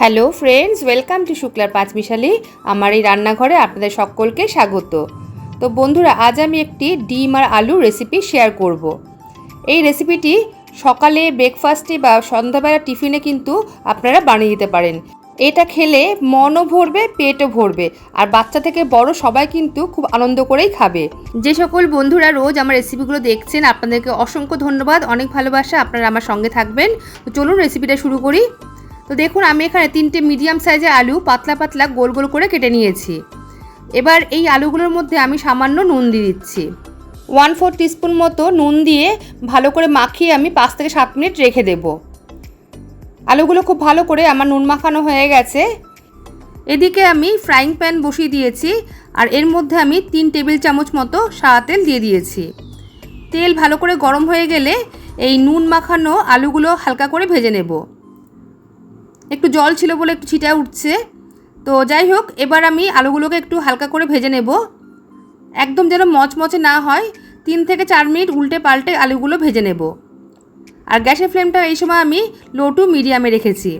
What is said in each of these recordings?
Hello friends, welcome to শুক্লার পাঁচমিশালি। আমার এই রান্নাঘরে আপনাদের সকলকে স্বাগত। তো বন্ধুরা, আজ আমি একটি ডিম আর আলু রেসিপি শেয়ার করব। এই রেসিপিটি সকালে ব্রেকফাস্টে বা সন্ধ্যাবেলা টিফিনে কিন্তু আপনারা বানিয়ে দিতে পারেন। এটা খেলে মনও ভরবে, পেটও ভরবে। আর বাচ্চা থেকে বড় সবাই কিন্তু খুব আনন্দ করেই খাবে। যে সকল বন্ধুরা রোজ আমার রেসিপিগুলো দেখছেন, আপনাদেরকে অসংখ্য ধন্যবাদ। অনেক ভালোবাসা আপনারা আমার সঙ্গে থাকবেন। তো চলুন রেসিপিটা শুরু করি। তো দেখুন, আমি এখানে তিনটে মিডিয়াম সাইজের আলু পাতলা পাতলা গোল গোল করে কেটে নিয়েছি। এবার এই আলুগুলোর মধ্যে আমি সামান্য নুন দিয়ে দিচ্ছি। ওয়ান ফোর টিস্পুন মতো নুন দিয়ে ভালো করে মাখিয়ে আমি পাঁচ থেকে সাত মিনিট রেখে দেব। আলুগুলো খুব ভালো করে আমার নুন মাখানো হয়ে গেছে। এদিকে আমি ফ্রাইং প্যান বসিয়ে দিয়েছি আর এর মধ্যে আমি তিন টেবিল চামচ মতো সাদা তেল দিয়ে দিয়েছি। তেল ভালো করে গরম হয়ে গেলে এই নুন মাখানো আলুগুলো হালকা করে ভেজে নেব। একটু জল ছিল বলে একটু ছিটা উঠছে। তো যাই হোক, এবার আমি আলুগুলোকে একটু হালকা করে ভেজে নেব। একদম যেন মচমচে না হয়, তিন থেকে চার মিনিট উল্টে পাল্টে আলুগুলো ভেজে নেব। আর গ্যাসের ফ্লেমটা এই সময় আমি লো টু মিডিয়ামে রেখেছি।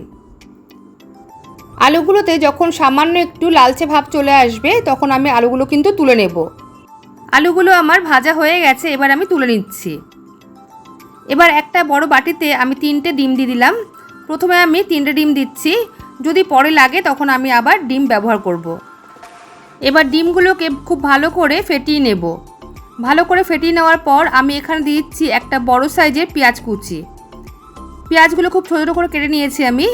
আলুগুলোতে যখন সামান্য একটু লালচে ভাব চলে আসবে, তখন আমি আলুগুলো কিন্তু তুলে নেব। আলুগুলো আমার ভাজা হয়ে গেছে, এবার আমি তুলে নিচ্ছি। এবার একটা বড় বাটিতে আমি তিনটে ডিম দিয়ে দিলাম। প্রথমে আমি তিনটে ডিম দিচ্ছি। যদি পরে লাগে তখন আমি আবার ডিম ব্যবহার করব। এবার ডিমগুলোকে খুব ভালো করে ফেটিয়ে নেব। ভালো করে ফেটিয়ে নেওয়ার পর আমি এখানে দিচ্ছি একটা বড় সাইজের পেঁয়াজ কুচি। পেঁয়াজগুলো খুব ছোটো করে কেটে নিয়েছি আমি।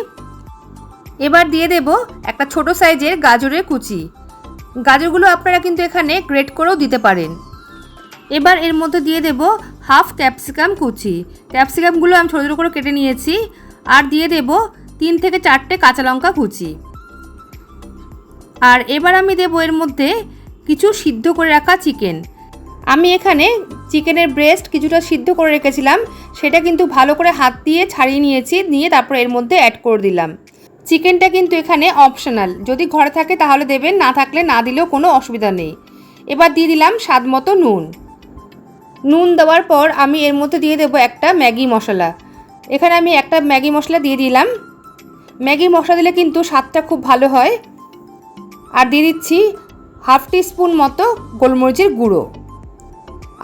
এবার দিয়ে দেব একটা ছোট সাইজের গাজরের কুচি। গাজরগুলো আপনারা কিন্তু এখানে গ্রেট করেও দিতে পারেন। এবার এর মধ্যে দিয়ে দেব হাফ ক্যাপসিকাম কুচি। ক্যাপসিকামগুলো আমি ছোটো ছোটো করে কেটে নিয়েছি। আর দিয়ে দেব তিন থেকে চারটে কাঁচা লঙ্কা কুচি। আর এবার আমি দেব এর মধ্যে কিছু সিদ্ধ করে রাখা চিকেন। আমি এখানে চিকেনের ব্রেস্ট কিছুটা সিদ্ধ করে রেখেছিলাম, সেটা কিন্তু ভালো করে হাত দিয়ে ছাড়িয়ে নিয়েছি নিয়ে তারপর এর মধ্যে অ্যাড করে দিলাম। চিকেনটা কিন্তু এখানে অপশনাল যদি ঘরে থাকে তাহলে দেবেন, না থাকলে না দিলেও কোনো অসুবিধা নেই। এবার দিয়ে দিলাম স্বাদ মতো নুন। নুন দেওয়ার পর আমি এর মধ্যে দিয়ে দেবো একটা ম্যাগি মশলা। এখানে আমি একটা ম্যাগি মশলা দিয়ে দিলাম। ম্যাগি মশলা দিলে কিন্তু স্বাদটা খুব ভালো হয়। আর দিয়ে দিচ্ছি হাফ স্পুন মতো গোলমরিচের গুঁড়ো।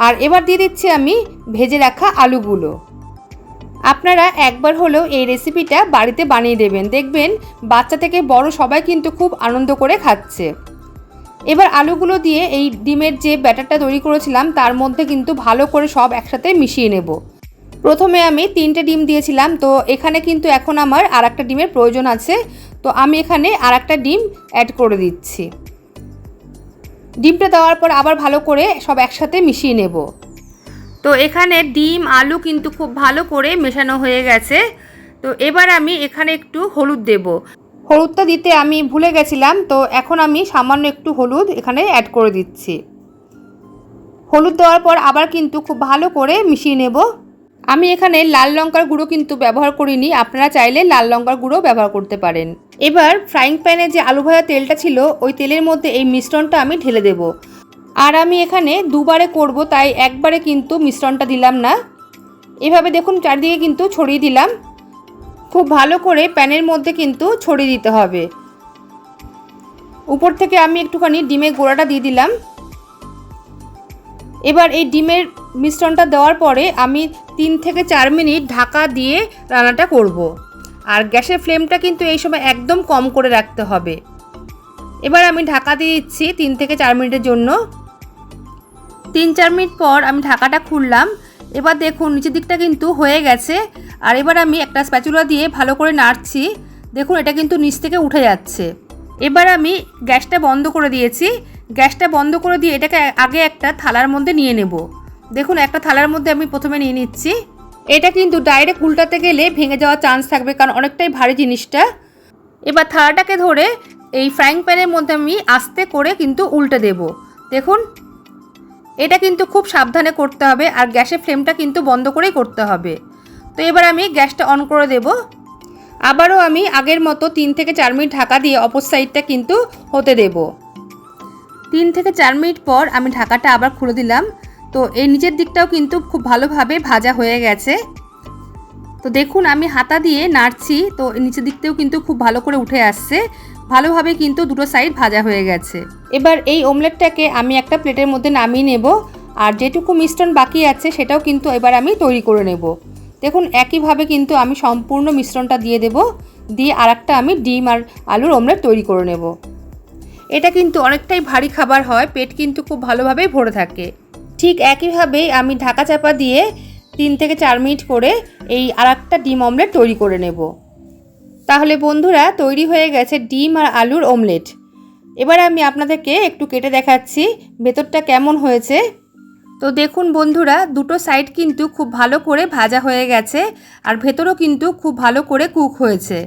আর এবার দিয়ে দিচ্ছি আমি ভেজে রাখা আলুগুলো। আপনারা একবার হলেও এই রেসিপিটা বাড়িতে বানিয়ে দেবেন। দেখবেন বাচ্চা থেকে বড় সবাই কিন্তু খুব আনন্দ করে খাচ্ছে। এবার আলুগুলো দিয়ে এই ডিমের যে ব্যাটারটা তৈরি করেছিলাম, তার মধ্যে কিন্তু ভালো করে সব একসাথে মিশিয়ে নেব। প্রথমে আমি তিনটে ডিম দিয়েছিলাম, তো এখানে কিন্তু এখন আমার আর একটা ডিমের প্রয়োজন আছে। তো আমি এখানে আর একটা ডিম অ্যাড করে দিচ্ছি। ডিমটা দেওয়ার পর আবার ভালো করে সব একসাথে মিশিয়ে নেব। তো এখানে ডিম, আলু কিন্তু খুব ভালো করে মেশানো হয়ে গেছে। তো এবার আমি এখানে একটু হলুদ দেব। হলুদটা দিতে আমি ভুলে গেছিলাম, তো এখন আমি সামান্য একটু হলুদ এখানে অ্যাড করে দিচ্ছি। হলুদ দেওয়ার পর আবার কিন্তু খুব ভালো করে মিশিয়ে নেব। আমি এখানে লাল লঙ্কার গুঁড়ো কিন্তু ব্যবহার করিনি, আপনারা চাইলে লাল লঙ্কার গুঁড়ো ব্যবহার করতে পারেন। এবার ফ্রাইং প্যানে যে আলু ভাজা তেলটা ছিল, ওই তেলের মধ্যে এই মিশ্রণটা আমি ঢেলে দেব। আর আমি এখানে দুবারে করব, তাই একবারে কিন্তু মিশ্রণটা দিলাম না। এভাবে দেখুন চারদিকে কিন্তু ছড়িয়ে দিলাম। খুব ভালো করে প্যানের মধ্যে কিন্তু ছড়িয়ে দিতে হবে। উপর থেকে আমি একটুখানি ডিমের গোড়াটা দিয়ে দিলাম। এবার এই ডিমের মিশ্রণটা দেওয়ার পরে আমি তিন থেকে চার মিনিট ঢাকা দিয়ে রান্নাটা করব। আর গ্যাসের ফ্লেমটা কিন্তু এই সময় একদম কম করে রাখতে হবে। এবার আমি ঢাকা দিয়ে দিচ্ছি তিন থেকে চার মিনিটের জন্য। তিন চার মিনিট পর আমি ঢাকাটা খুললাম। এবার দেখুন, নিচের দিকটা কিন্তু হয়ে গেছে। আর এবার আমি একটা স্প্যাচুলা দিয়ে ভালো করে নাড়ছি। দেখুন, এটা কিন্তু নিচ থেকে উঠে যাচ্ছে। এবার আমি গ্যাসটা বন্ধ করে দিয়েছি। গ্যাসটা বন্ধ করে দিয়ে এটাকে আগে একটা থালার মধ্যে নিয়ে নেব। দেখুন, একটা থালার মধ্যে আমি প্রথমে নিয়ে নিচ্ছি। এটা কিন্তু ডাইরেক্ট উল্টাতে গেলে ভেঙে যাওয়ার চান্স থাকবে, কারণ অনেকটাই ভারী জিনিসটা। এবার থালাটাকে ধরে এই ফ্রাইং প্যানের মধ্যে আমি আস্তে করে কিন্তু উল্টে দেব। দেখুন, এটা কিন্তু খুব সাবধানে করতে হবে, আর গ্যাসের ফ্লেমটা কিন্তু বন্ধ করেই করতে হবে। তো এবার আমি গ্যাসটা অন করে দেব। আবারও আমি আগের মতো তিন থেকে চার মিনিট ঢাকা দিয়ে অপর সাইডটা কিন্তু হতে দেব। তিন থেকে চার মিনিট পর আমি ঢাকাটা আবার খুলে দিলাম। তো এই নিচের দিকটাও কিন্তু খুব ভালোভাবে ভাজা হয়ে গেছে। তো দেখুন, আমি হাতা দিয়ে নাড়ছি, তো নিচের দিকতেও কিন্তু খুব ভালো করে উঠে আসছে। ভালোভাবে কিন্তু দুটো সাইড ভাজা হয়ে গেছে। এবার এই ওমলেটটাকে আমি একটা প্লেটের মধ্যে নামিয়ে নেব, আর যেটুকু মিশ্রণ বাকি আছে সেটাও কিন্তু এবার আমি তৈরি করে নেব। দেখুন, একইভাবে কিন্তু আমি সম্পূর্ণ মিশ্রণটা দিয়ে দেব, দিয়ে আর আমি ডিম আর আলুর ওমলেট তৈরি করে নেব। এটা কিন্তু অনেকটাই ভারী খাবার হয়, পেট কিন্তু খুব ভালোভাবেই ভরে থাকে। ঠিক একইভাবেই আমি ঢাকা চাপা দিয়ে তিন থেকে চার মিনিট করে এই আর একটা ডিম অমলেট তৈরি করে নেব। তাহলে বন্ধুরা, তৈরি হয়ে গেছে ডিম আর আলুর অমলেট। এবার আমি আপনাদেরকে একটু কেটে দেখাচ্ছি ভেতরটা কেমন হয়েছে। তো দেখুন বন্ধুরা, দুটো সাইড কিন্তু খুব ভালো করে ভাজা হয়ে গেছে আর ভেতরও কিন্তু খুব ভালো করে কুক হয়েছে।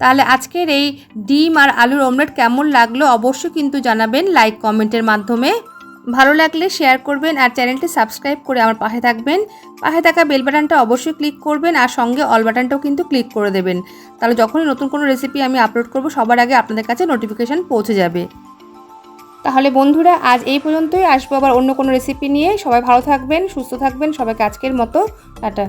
তাহলে আজকের এই ডিম আর আলুর অমলেট কেমন লাগল অবশ্যই কিন্তু জানাবেন লাইক কমেন্টের মাধ্যমে। ভালো লাগলে শেয়ার করবেন আর চ্যানেলটি সাবস্ক্রাইব করে আমার পাশে থাকবেন। পাশে থাকা বেল বাটনটা অবশ্যই ক্লিক করবেন আর সঙ্গে অল বাটনটাও কিন্তু ক্লিক করে দেবেন। তাহলে যখনই নতুন কোনো রেসিপি আমি আপলোড করব, সবার আগে আপনাদের কাছে নোটিফিকেশান পৌঁছে যাবে। তাহলে বন্ধুরা, আজ এই পর্যন্তই। আসব আবার অন্য কোনো রেসিপি নিয়ে। সবাই ভালো থাকবেন, সুস্থ থাকবেন। সবাইকে আজকের মতো, টাটা।